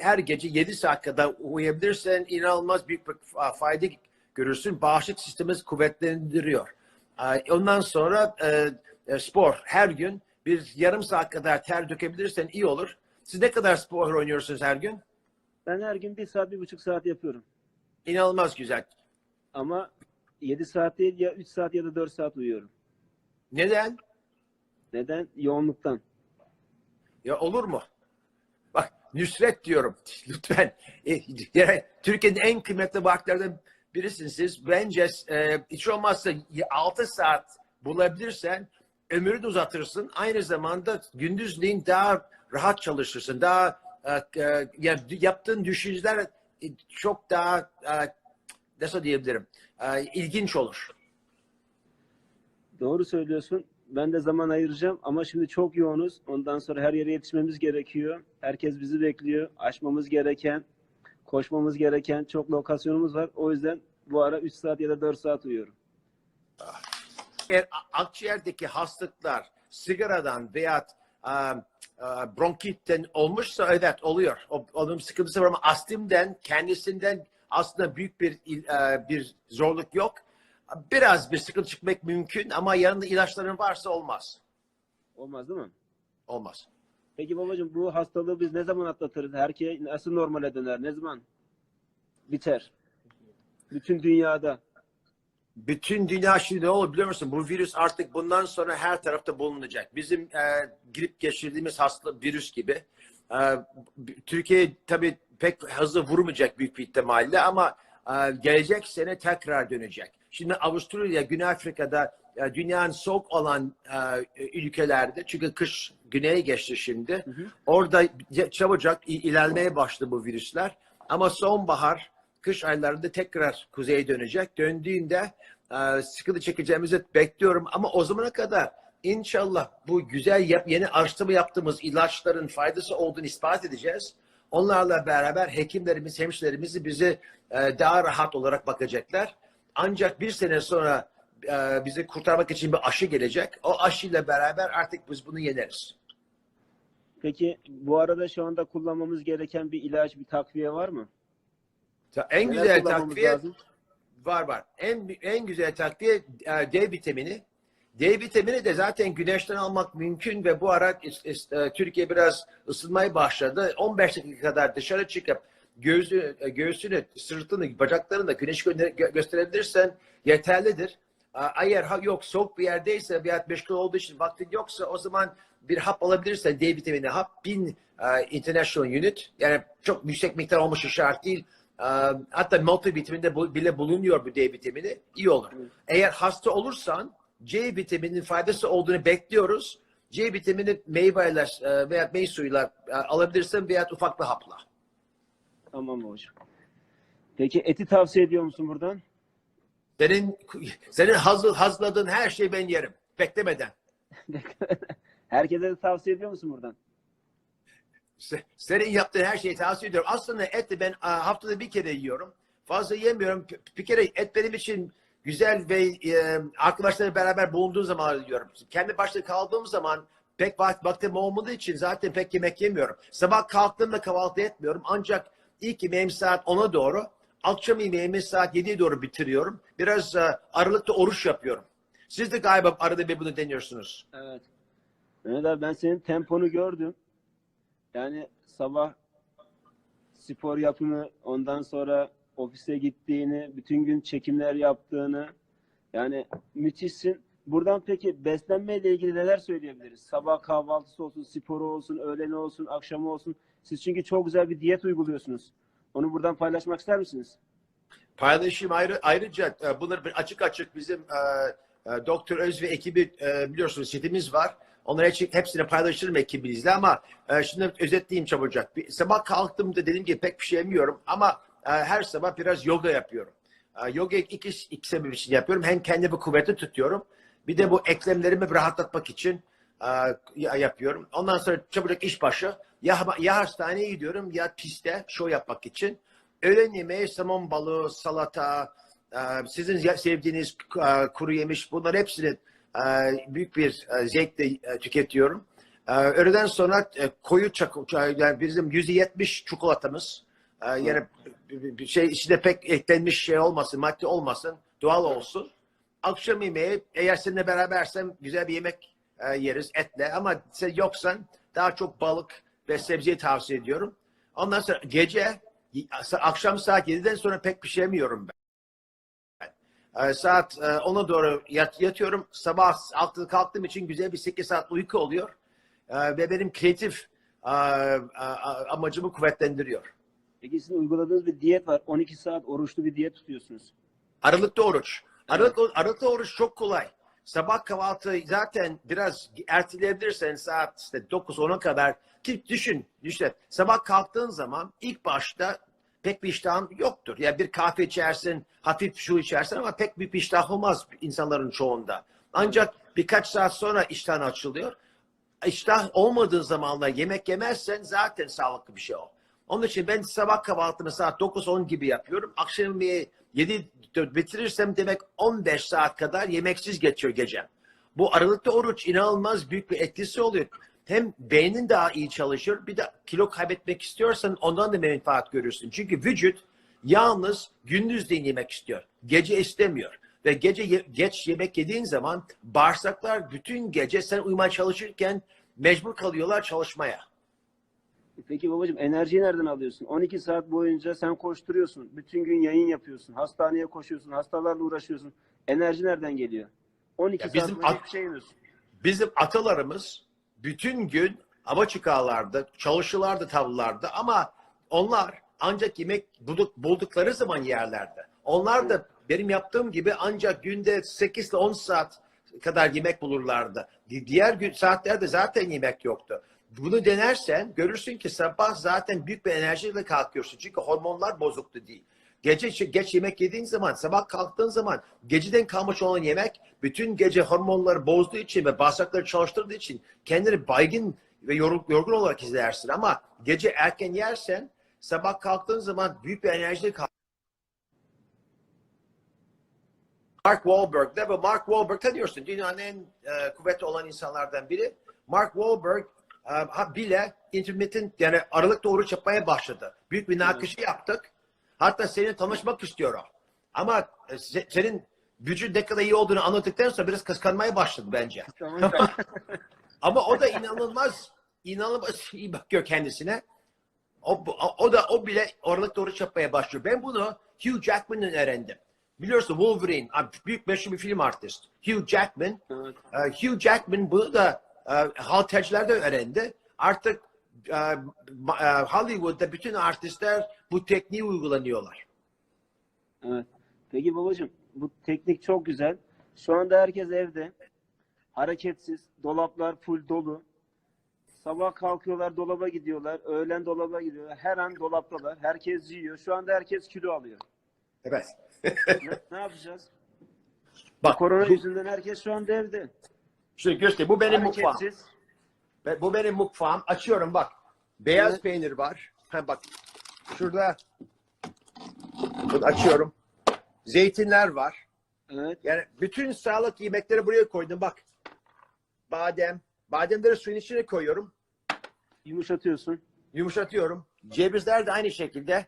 her gece 7 saat kadar uyuyabilirsen inanılmaz büyük bir fayda görürsün. Bağışıklık sistemimiz kuvvetlendiriyor. Ondan sonra e, e, spor her gün bir yarım saat kadar ter dökebilirsen iyi olur. Siz ne kadar spor oynuyorsunuz her gün? Ben her gün bir saat, bir buçuk saat yapıyorum. İnanılmaz güzel. Ama 7 saat değil ya 3 saat ya da 4 saat uyuyorum. Neden? Neden? Yoğunluktan. Ya olur mu? Nusret diyorum. Lütfen. E, yani Türkiye'nin en kıymetli vakitlerden birisiniz siz. Bence e, hiç olmazsa 6 saat bulabilirsen ömrünü uzatırsın. Aynı zamanda gündüzleyin daha rahat çalışırsın. Daha e, e, ya, yaptığın düşünceler e, çok daha e, nasıl diyebilirim? E, ilginç olur. Doğru söylüyorsun. Ben de zaman ayıracağım ama şimdi çok yoğunuz. Ondan sonra her yere yetişmemiz gerekiyor. Herkes bizi bekliyor. Aşmamız gereken, koşmamız gereken çok lokasyonumuz var. O yüzden bu ara 3 saat ya da 4 saat uyuyorum. Eğer akciğerdeki hastalıklar sigaradan veya e, e, bronkitten olmuşsa evet oluyor. Onun sıkıntısı var ama astımden kendisinden aslında büyük bir e, bir zorluk yok. Biraz bir sıkıntı çıkmak mümkün ama yanında ilaçların varsa olmaz. Olmaz değil mi? Olmaz. Peki babacığım bu hastalığı biz ne zaman atlatırız? Herkes nasıl normale döner? Ne zaman biter? Bütün dünyada. Bütün dünya şimdi ne olur biliyor musun? Bu virüs artık bundan sonra her tarafta bulunacak. Bizim e, girip geçirdiğimiz hasta virüs gibi. E, Türkiye tabii pek hızlı vurmayacak büyük bir ihtimalle ama gelecek sene tekrar dönecek. Şimdi Avusturya, Güney Afrika'da e, dünyanın soğuk olan e, ülkelerde çünkü kış güneye geçti şimdi. hı. Orada çabucak ilerlemeye başladı bu virüsler. Ama sonbahar, kış aylarında tekrar kuzeye dönecek. Döndüğünde e, sıkıntı çekeceğimizi bekliyorum. Ama o zamana kadar inşallah bu güzel yeni araştırma yaptığımız ilaçların faydası olduğunu ispat edeceğiz. Onlarla beraber hekimlerimiz, hemşirelerimiz bizi e, daha rahat olarak bakacaklar. Ancak bir sene sonra e, bizi kurtarmak için bir aşı gelecek. O aşıyla beraber artık biz bunu yeneriz. Peki bu arada şu anda kullanmamız gereken bir ilaç, bir takviye var mı? Ta- En Neler güzel takviye lazım? var var. En en güzel takviye e, D vitamini. D vitamini de zaten güneşten almak mümkün ve bu ara e, Türkiye biraz ısınmaya başladı. 15 dakika kadar dışarı çıkıp gözü, e, göğsünü, sırtını, bacaklarını da güneş gö- gö- gösterebilirsen yeterlidir. Eğer ha, yok soğuk bir yerdeyse veya meşgul olduğu için vaktin yoksa o zaman bir hap alabilirsen D vitamini hap 1000 e, international unit yani çok yüksek miktar olması şart değil. E, hatta multivitaminde bu, bile bulunuyor bu D vitamini. iyi olur. Eğer hasta olursan C vitaminin faydası olduğunu bekliyoruz. C vitamini meyveyle veya meyve suyuyla e, alabilirsin veya ufak bir hapla. Tamam babacığım. Peki eti tavsiye ediyor musun buradan? Senin senin hazır hazırladığın her şeyi ben yerim. Beklemeden. Herkese de tavsiye ediyor musun buradan? Se- Senin yaptığın her şeyi tavsiye ediyorum. Aslında eti ben haftada bir kere yiyorum. Fazla yemiyorum. Bir kere et benim için güzel ve e, arkadaşlarla beraber bulunduğum zaman yiyorum. Kendi başına kaldığım zaman pek vakt, vaktim olmadığı için zaten pek yemek yemiyorum. Sabah kalktığımda kahvaltı etmiyorum. Ancak ilk yemeğim saat 10'a doğru. Akşam yemeğimi saat 7'ye doğru bitiriyorum. Biraz e, aralıkta oruç yapıyorum. Siz de galiba arada bir bunu deniyorsunuz. Evet. Mehmet abi ben senin temponu gördüm. Yani sabah spor yapını, ondan sonra ofise gittiğini, bütün gün çekimler yaptığını. Yani müthişsin. Buradan peki beslenmeyle ilgili neler söyleyebiliriz? Sabah kahvaltısı olsun, sporu olsun, öğleni olsun, akşamı olsun. Siz çünkü çok güzel bir diyet uyguluyorsunuz. Onu buradan paylaşmak ister misiniz? Paylaşım ayrı, ayrıca e, bunları açık açık bizim e, e, Doktor Öz ve ekibi e, biliyorsunuz sitemiz var. Onları hepsi- hepsini paylaşırım ekibinizle ama e, şimdi özetleyeyim çabucak. Bir, sabah kalktığımda dediğim gibi pek bir şey yemiyorum ama her sabah biraz yoga yapıyorum. E, yoga iki, iki sebep için yapıyorum. Hem kendimi kuvvetli tutuyorum. Bir de bu eklemlerimi rahatlatmak için e, ya- yapıyorum. Ondan sonra çabucak iş başı. Ya, ya hastaneye gidiyorum ya piste show yapmak için. Öğlen yemeği somon balığı, salata, e, sizin sevdiğiniz e, kuru yemiş bunlar hepsini büyük bir zevkle tüketiyorum. Ee, öğleden sonra koyu çak, yani bizim yüzde yetmiş çikolatamız. Ee, yani bir- şey içinde pek eklenmiş şey olmasın, madde olmasın, doğal olsun. Akşam yemeği eğer seninle berabersem güzel bir yemek e, yeriz etle ama sen yoksan daha çok balık ve sebzeyi tavsiye ediyorum. Ondan sonra gece akşam saat 7'den sonra pek bir şey ben. Ee, saat e, 10'a doğru yat, yatıyorum. Sabah 6'da kalktığım için güzel bir 8 saat uyku oluyor. Ee, ve benim kreatif e, e, amacımı kuvvetlendiriyor. Peki sizin uyguladığınız bir diyet var. 12 saat oruçlu bir diyet tutuyorsunuz. Aralıkta oruç. Aralık, Aralıkta oruç çok kolay. Sabah kahvaltı zaten biraz erteleyebilirsen saat işte 9-10'a kadar ki düşün işte sabah kalktığın zaman ilk başta pek bir iştahın yoktur. Ya bir kahve içersin, hafif su içersin ama pek bir iştah olmaz insanların çoğunda. Ancak birkaç saat sonra iştahın açılıyor. İştah olmadığı zamanlar yemek yemezsen zaten sağlıklı bir şey o. Onun için ben sabah kahvaltımı saat 9-10 gibi yapıyorum. Akşam yemeği 7 bitirirsem demek 15 saat kadar yemeksiz geçiyor gecem. Bu aralıkta oruç inanılmaz büyük bir etkisi oluyor. Hem beynin daha iyi çalışıyor. Bir de kilo kaybetmek istiyorsan ondan da menfaat görürsün. Çünkü vücut yalnız gündüzleyin yemek istiyor. Gece istemiyor. Ve gece ye- geç yemek yediğin zaman bağırsaklar bütün gece sen uyumaya çalışırken mecbur kalıyorlar çalışmaya. Peki babacığım enerjiyi nereden alıyorsun? 12 saat boyunca sen koşturuyorsun. Bütün gün yayın yapıyorsun. Hastaneye koşuyorsun. Hastalarla uğraşıyorsun. Enerji nereden geliyor? 12 Ya saat bizim boyunca at- hiçbir şey yemiyorsun. Bizim atalarımız bütün gün hava çıkarlardı, çalışırlardı tavırlarda ama onlar ancak yemek bulduk, buldukları zaman yerlerdi. Onlar da benim yaptığım gibi ancak günde 8 ile 10 saat kadar yemek bulurlardı. Di- Diğer gün saatlerde zaten yemek yoktu. Bunu denersen görürsün ki sabah zaten büyük bir enerjiyle kalkıyorsun. Çünkü hormonlar bozuktu değil. Gece geç yemek yediğin zaman, sabah kalktığın zaman geceden kalmış olan yemek bütün gece hormonları bozduğu için ve bağırsakları çalıştırdığı için kendini baygın ve yorgun, olarak izlersin. Ama gece erken yersen sabah kalktığın zaman büyük bir enerjiyle kalk. Mark Wahlberg de ve Mark Wahlberg tanıyorsun. Dünyanın en e, kuvvetli olan insanlardan biri. Mark Wahlberg ha, bile intermittent yani aralıkta oruç yapmaya başladı. Büyük bir nakışı yaptık. Hatta seninle tanışmak istiyorum. Ama e, se- senin vücut ne kadar iyi olduğunu anlattıktan sonra biraz kıskanmaya başladı bence. Ama o da inanılmaz, inanılmaz iyi bakıyor kendisine. O, o, da o bile oralıkta oruç yapmaya başlıyor. Ben bunu Hugh Jackman'ın öğrendim. Biliyorsun Wolverine, büyük meşhur bir film artist. Hugh Jackman, Evet. e, Hugh Jackman bunu da e, haltercilerden öğrendi. Artık e, e, Hollywood'da bütün artistler bu tekniği uygulanıyorlar. Evet. Peki babacığım bu teknik çok güzel. Şu anda herkes evde. Hareketsiz. Dolaplar full dolu. Sabah kalkıyorlar dolaba gidiyorlar. Öğlen dolaba gidiyorlar. Her an dolaptalar. Herkes yiyor. Şu anda herkes kilo alıyor. Evet. ne, ne yapacağız? Bak, Korona bu, yüzünden herkes şu anda evde. İşte göster, bu benim mutfağım. Hareketsiz. Ve bu benim mutfağım. Açıyorum bak. Beyaz Evet. peynir var. Ha bak. Şurada. Bunu açıyorum. Zeytinler var. Evet. Yani bütün sağlık yemekleri buraya koydum bak. Badem. Bademleri suyun içine koyuyorum. Yumuşatıyorsun. Yumuşatıyorum. Cevizler de aynı şekilde.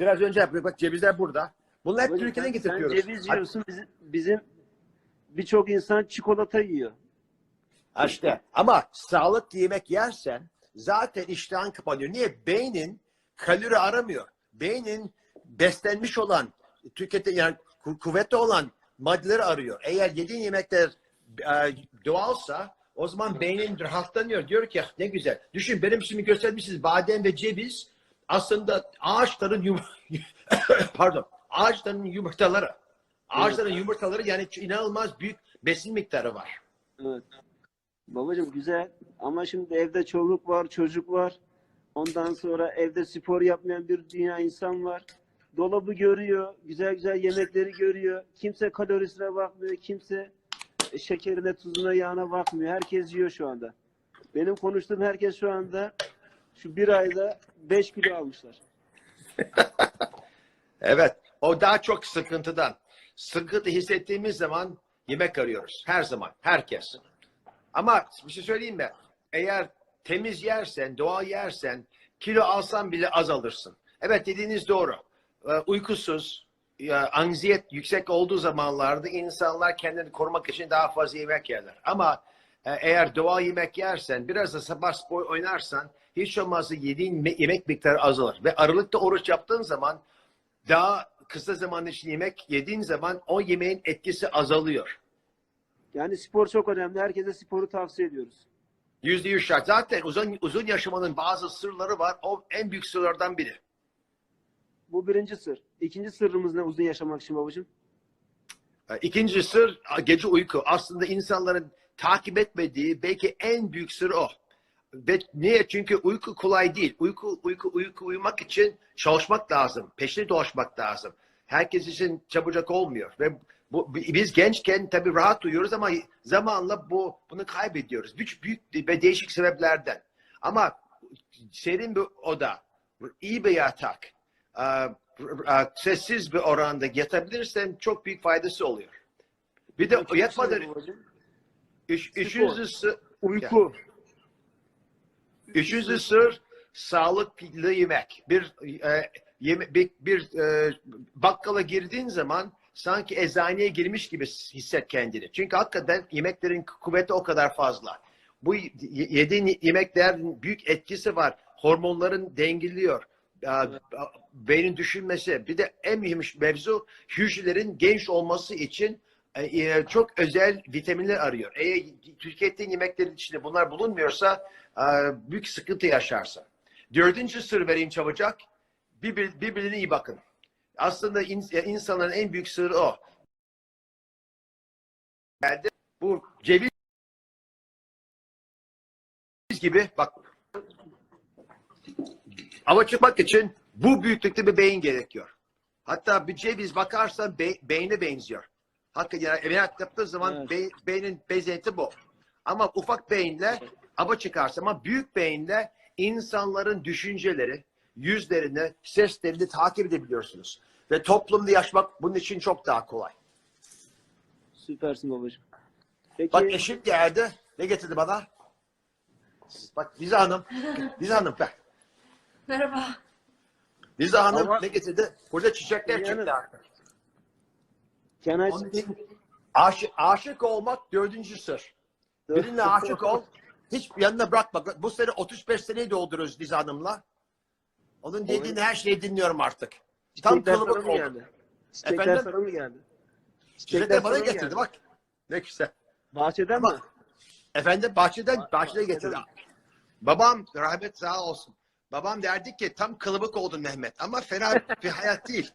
Biraz önce yaptık. Bak cevizler burada. Bunlar hep Türkiye'den sen, sen getiriyoruz. ceviz yiyorsun. Bizim, bizim birçok insan çikolata yiyor. İşte. Ama sağlıklı yemek yersen zaten iştahın kapanıyor. Niye? Beynin kalori aramıyor. Beynin beslenmiş olan, tükete yani ku- kuvvetli olan maddeleri arıyor. Eğer yediğin yemekler e, doğalsa o zaman beynin rahatlanıyor. Diyor ki "Ah, ne güzel. Düşün benim şimdi göstermişsiniz badem ve ceviz aslında ağaçların yum pardon ağaçların yumurtaları. Ağaçların yumurtaları yani inanılmaz büyük besin miktarı var. Evet. Babacığım güzel ama şimdi evde çoluk var, çocuk var. Ondan sonra evde spor yapmayan bir dünya insan var. Dolabı görüyor, güzel güzel yemekleri görüyor. Kimse kalorisine bakmıyor, kimse şekerine, tuzuna, yağına bakmıyor. Herkes yiyor şu anda. Benim konuştuğum herkes şu anda şu bir ayda 5 kilo almışlar. Evet. O daha çok sıkıntıdan. Sıkıntı hissettiğimiz zaman yemek arıyoruz. Her zaman. Herkes. Ama bir şey söyleyeyim mi? Eğer temiz yersen, doğal yersen kilo alsan bile azalırsın. Evet dediğiniz doğru. Ee, uykusuz, ya, anziyet yüksek olduğu zamanlarda insanlar kendini korumak için daha fazla yemek yerler. Ama e, eğer doğal yemek yersen, biraz da sabah spor oynarsan hiç olmazsa yediğin me- yemek miktarı azalır. Ve aralıkta oruç yaptığın zaman daha kısa zaman için yemek yediğin zaman o yemeğin etkisi azalıyor. Yani spor çok önemli. Herkese sporu tavsiye ediyoruz. Yüzde yüz şart. Zaten uzun, uzun yaşamanın bazı sırları var. O en büyük sırlardan biri. Bu birinci sır. İkinci sırrımız ne uzun yaşamak için babacığım? Ee, İkinci sır gece uyku. Aslında insanların takip etmediği belki en büyük sır o. Ve niye? Çünkü uyku kolay değil. Uyku uyku uyku uyumak için çalışmak lazım. Peşine dolaşmak lazım. Herkes için çabucak olmuyor ve bu biz gençken tabii rahat uyuyoruz ama zamanla bu bunu kaybediyoruz. Büyük büyük ve değişik sebeplerden. Ama serin bir oda, iyi bir yatak, sessiz bir oranda yatabilirsen çok büyük faydası oluyor. Bir de Üçüncü yatmadan üç, üçüncü sır, Uyku. üçüncü sır sağlıklı yemek. Bir e, yeme, bir, bir e, bakkala girdiğin zaman sanki eczaneye girmiş gibi hisset kendini. Çünkü hakikaten yemeklerin kuvveti o kadar fazla. Bu yediğin yemeklerin büyük etkisi var. Hormonların dengeliyor. Beynin düşünmesi. Bir de en mühim mevzu hücrelerin genç olması için e, e, çok özel vitaminler arıyor. Eğer tükettiğin yemeklerin içinde bunlar bulunmuyorsa büyük sıkıntı yaşarsın. Dördüncü sır vereyim çabucak. Birbir, birbirine iyi bakın. Aslında ins- insanların en büyük sırrı o. Geldi. Bu ceviz gibi bak Hava çıkmak için bu büyüklükte bir beyin gerekiyor. Hatta bir ceviz bakarsan be, beyne benziyor. Hakikaten ameliyat yaptığı zaman Evet. be- beynin bezenti bu. Ama ufak beyinle hava çıkarsa ama büyük beyinle insanların düşünceleri, yüzlerini, seslerini takip edebiliyorsunuz. Ve toplumda yaşamak bunun için çok daha kolay. Süpersin babacığım. Peki Bak eşim geldi. Ne getirdi bana? Bak Liza Hanım. Liza Hanım bak. Merhaba. Liza Hanım Ama- ne getirdi? Burada çiçekler Yani- çıktı artık. İçin aşık, aşık olmak dördüncü sır. Birine aşık ol. Hiç yanına bırakma. Bu sene 35 seneyi dolduruyoruz Liza Hanım'la. Onun dediğini her şeyi dinliyorum artık. Tam Çiçekler sana kılıbık mı oldu. geldi? Çiçekler Efendim? sana mı geldi? Çiçekler bana sana mı getirdi geldi? bak. Ne güzel. Bahçeden Ama- mi? Efendim bahçeden, Ba- bahçede bahçeden getirdi. mi? Babam rahmet sağ olsun. Babam derdi ki tam kılıbık oldun Mehmet. Ama fena bir hayat değil.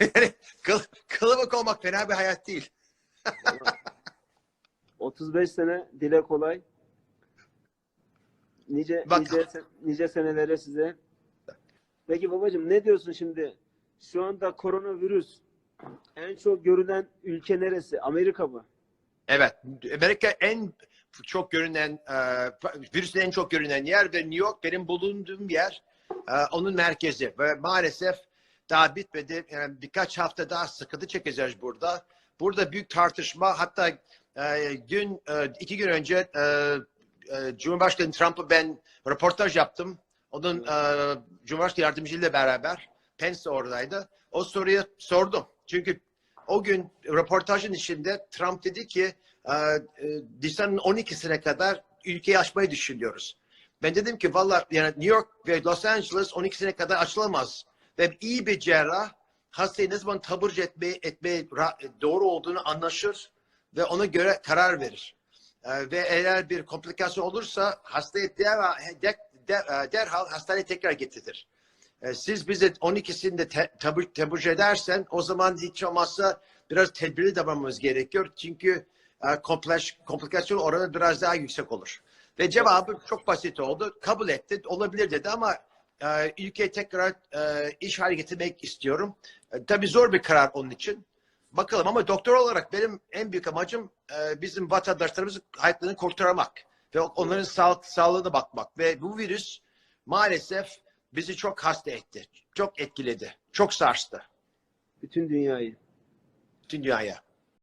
Yani kıl, kılıbık olmak fena bir hayat değil. 35 sene dile kolay. Nice Bak- nice se- nice senelere size. Peki babacığım ne diyorsun şimdi? Şu anda koronavirüs en çok görülen ülke neresi? Amerika mı? Evet. Amerika en çok görünen, e, virüsün en çok görünen yer ve New York benim bulunduğum yer. e, onun merkezi. Ve maalesef daha bitmedi. Yani birkaç hafta daha sıkıntı çekeceğiz burada. Burada büyük tartışma hatta e, dün e, iki gün önce e, e, Cumhurbaşkanı Trump'ı ben röportaj yaptım. Onun e, Cumhurbaşkanı yardımcısıyla beraber Pence oradaydı. O soruyu sordum. Çünkü o gün röportajın içinde Trump dedi ki e, e, Nisan'ın 12'sine kadar ülkeyi açmayı düşünüyoruz. Ben dedim ki valla yani New York ve Los Angeles 12'sine kadar açılamaz. Ve iyi bir cerrah hastayı ne zaman taburcu etmeye, etmeye doğru olduğunu anlaşır ve ona göre karar verir. E, ve eğer bir komplikasyon olursa hastayı derhal, de, de, e, derhal hastaneye tekrar getirir. E, Siz bize 12'sinde te, tabu, edersen o zaman hiç olmazsa biraz tedbirli davranmamız gerekiyor. Çünkü e, kompleks, komplikasyon oranı biraz daha yüksek olur. Ve cevabı çok basit oldu. Kabul etti. Olabilir dedi ama ülkeye tekrar iş hale getirmek istiyorum. Tabii zor bir karar onun için. Bakalım ama doktor olarak benim en büyük amacım bizim vatandaşlarımızın hayatlarını kurtarmak ve onların sağlık, sağlığına bakmak. Ve bu virüs maalesef bizi çok hasta etti. Çok etkiledi. Çok sarstı Bütün dünyayı. bütün dünyaya.